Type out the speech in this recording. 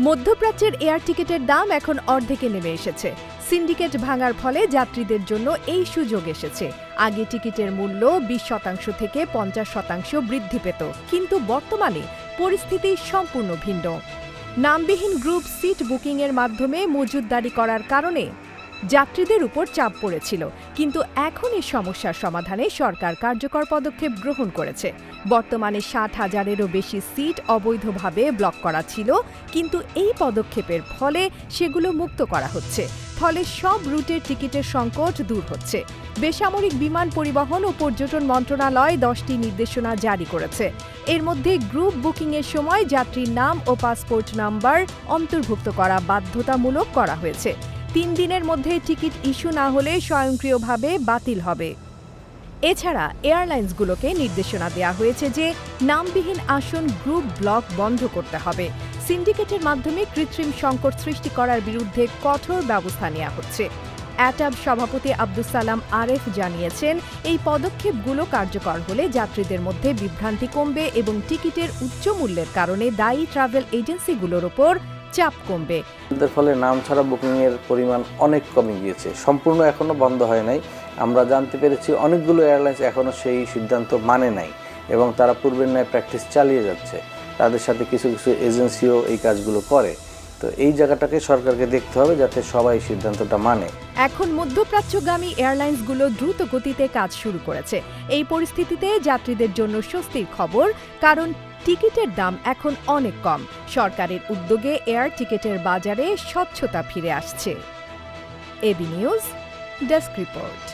মধ্যপ্রাচ্যের এয়ার টিকিটের দাম এখন অর্ধেকে নেমে এসেছে। সিন্ডিকেট ভাঙার ফলে যাত্রীদের জন্য এই সুযোগ এসেছে। আগে টিকিটের মূল্য বিশ শতাংশ থেকে পঞ্চাশ শতাংশ বৃদ্ধি পেত, কিন্তু বর্তমানে পরিস্থিতি সম্পূর্ণ ভিন্ন। নামবিহীন গ্রুপ সিট বুকিংয়ের মাধ্যমে মজুতদারি করার কারণে যাত্রীদের উপর চাপ পড়েছিল, কিন্তু এখন এই সমস্যার সমাধানে সরকার কার্যকর পদক্ষেপ গ্রহণ করেছে। বর্তমানে ষাট হাজারেরও বেশি সিট অবৈধভাবে ব্লক করা ছিল, কিন্তু এই পদক্ষেপের ফলে সেগুলো মুক্ত করা হচ্ছে। ফলে সব রুটের টিকিটের সংকট দূর হচ্ছে। বেসামরিক বিমান পরিবহন ও পর্যটন মন্ত্রণালয় দশটি নির্দেশনা জারি করেছে। এর মধ্যে গ্রুপ বুকিংয়ের সময় যাত্রীর নাম ও পাসপোর্ট নাম্বার অন্তর্ভুক্ত করা বাধ্যতামূলক করা হয়েছে। তিন দিনের মধ্যে টিকিট ইস্যু না হলে স্বয়ংক্রিয়ভাবে বাতিল হবে। এছাড়া এয়ারলাইন্সগুলোকে নির্দেশনা দেওয়া হয়েছে যে নামবিহীন আসন গ্রুপ ব্লক বন্ধ করতে হবে। সিন্ডিকেটের মাধ্যমে কৃত্রিম সংকট সৃষ্টি করার বিরুদ্ধে কঠোর ব্যবস্থা নেওয়া হচ্ছে। অ্যাটাব সভাপতি আব্দুস সালাম আরেফ জানিয়েছেন, এই পদক্ষেপগুলো কার্যকর হলে যাত্রীদের মধ্যে বিভ্রান্তি কমবে এবং টিকিটের উচ্চ মূল্যের কারণে দায়ী ট্রাভেল এজেন্সিগুলোর ওপর চাপ কমবে। এর ফলে নাম ছাড়া বুকিংয়ের পরিমাণ অনেক কমে গিয়েছে। সম্পূর্ণ এখনও বন্ধ হয় নাই। আমরা জানতে পেরেছি অনেকগুলো এয়ারলাইন্স এখনও সেই সিদ্ধান্ত মানে নাই এবং তারা পূর্বের ন্যায় প্র্যাকটিস চালিয়ে যাচ্ছে। তাদের সাথে কিছু কিছু এজেন্সিও এই কাজগুলো করে। তো এই জায়গাটাকে সরকারকে দেখতে হবে যাতে সবাই সিদ্ধান্তটা মানে। এখন মধ্যপ্রাচ্যগামী এয়ারলাইন্সগুলো দ্রুত গতিতে কাজ শুরু করেছে। এই পরিস্থিতিতে যাত্রীদের জন্য স্বস্তির খবর কারণ টিকিটের দাম এখন অনেক কম। সরকারের উদ্যোগে এয়ার টিকিটের বাজারে স্বচ্ছতা ফিরে আসছে। AB news, desk report.